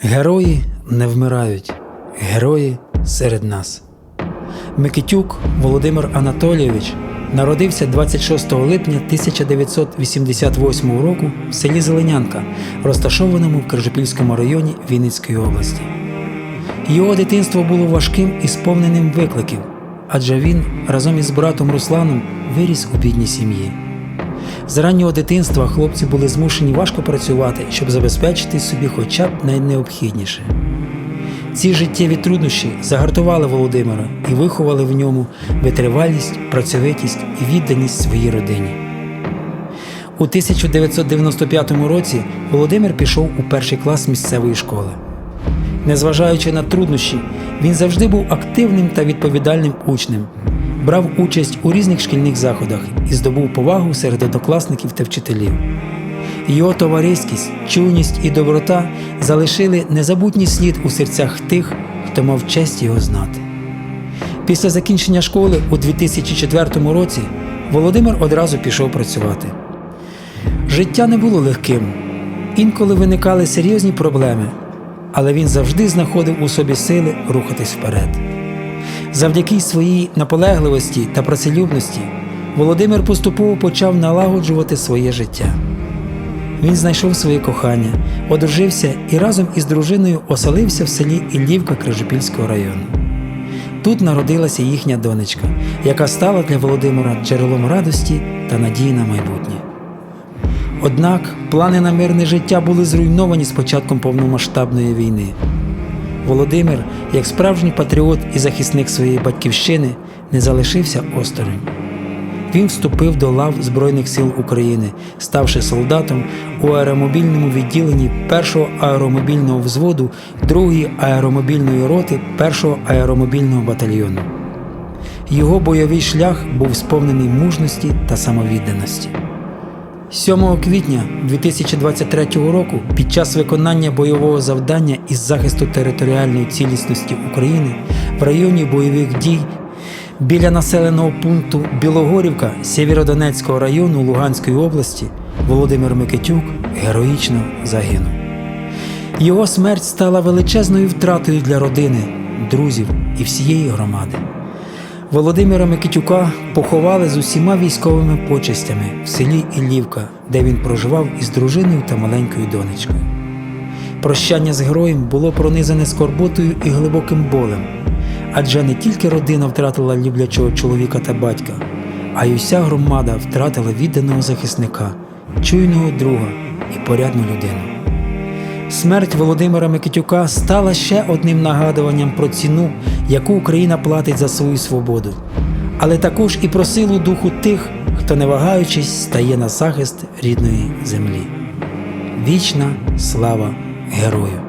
Герої не вмирають, герої серед нас. Микитюк Володимир Анатолійович народився 26 липня 1988 року в селі Зеленянка, розташованому в Крижопільському районі Вінницької області. Його дитинство було важким і сповненим викликів, адже він разом із братом Русланом виріс у бідній сім'ї. З раннього дитинства хлопці були змушені важко працювати, щоб забезпечити собі хоча б найнеобхідніше. Ці життєві труднощі загартували Володимира і виховали в ньому витривалість, працьовитість і відданість своїй родині. У 1995 році Володимир пішов у перший клас місцевої школи. Незважаючи на труднощі, він завжди був активним та відповідальним учнем, брав участь у різних шкільних заходах і здобув повагу серед однокласників та вчителів. Його товариськість, чуйність і доброта залишили незабутній слід у серцях тих, хто мав честь його знати. Після закінчення школи у 2004 році Володимир одразу пішов працювати. Життя не було легким, інколи виникали серйозні проблеми, але він завжди знаходив у собі сили рухатись вперед. Завдяки своїй наполегливості та працелюбності Володимир поступово почав налагоджувати своє життя. Він знайшов своє кохання, одружився і разом із дружиною оселився в селі Іллівка Крижопільського району. Тут народилася їхня донечка, яка стала для Володимира джерелом радості та надії на майбутнє. Однак плани на мирне життя були зруйновані з початком повномасштабної війни. Володимир, як справжній патріот і захисник своєї батьківщини, не залишився осторонь. Він вступив до лав Збройних сил України, ставши солдатом у аеромобільному відділенні 1-го аеромобільного взводу 2-ї аеромобільної роти 1-го аеромобільного батальйону. Його бойовий шлях був сповнений мужності та самовідданості. 7 квітня 2023 року під час виконання бойового завдання із захисту територіальної цілісності України в районі бойових дій біля населеного пункту Білогорівка Сєвєродонецького району Луганської області Володимир Микитюк героїчно загинув. Його смерть стала величезною втратою для родини, друзів і всієї громади. Володимира Микитюка поховали з усіма військовими почестями в селі Іллівка, де він проживав із дружиною та маленькою донечкою. Прощання з героєм було пронизане скорботою і глибоким болем, адже не тільки родина втратила люблячого чоловіка та батька, а й уся громада втратила відданого захисника, чуйного друга і порядну людину. Смерть Володимира Микитюка стала ще одним нагадуванням про ціну, яку Україна платить за свою свободу, але також і про силу духу тих, хто, не вагаючись, стає на захист рідної землі. Вічна слава герою!